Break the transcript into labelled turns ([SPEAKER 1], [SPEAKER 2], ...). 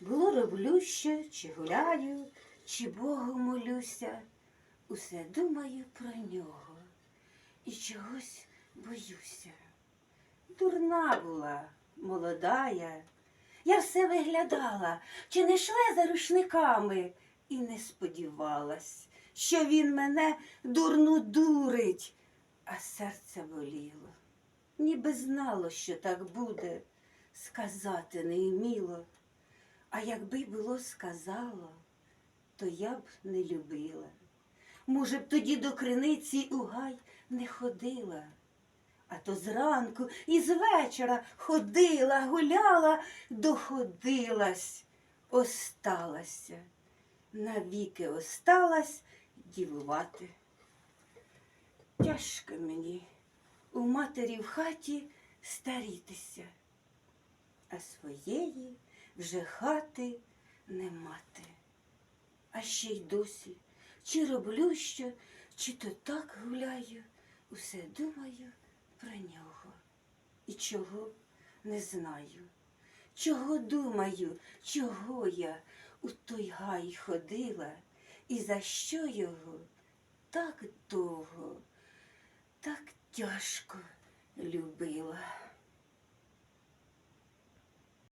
[SPEAKER 1] Було роблю що, чи гуляю, чи Богу молюся, усе думаю про нього і чогось боюся. Дурна була, молодая, я все виглядала, чи не шле за рушниками, і не сподівалась, що він мене дурну дурить, а серце боліло. Ніби знало, що так буде, сказати не вміло. А якби було сказало, то я б не любила. Може б тоді до криниці у гай не ходила. А то зранку і з вечора ходила, гуляла, доходилась, осталася, навіки осталась дівувати. Тяжко мені у матері в хаті старітися, а своєї вже хати не мати. А ще й досі, чи роблю що, чи то так гуляю, усе думаю про нього. І чого не знаю. Чого думаю, чого я у той гай ходила, і за що його так довго, так тяжко любила.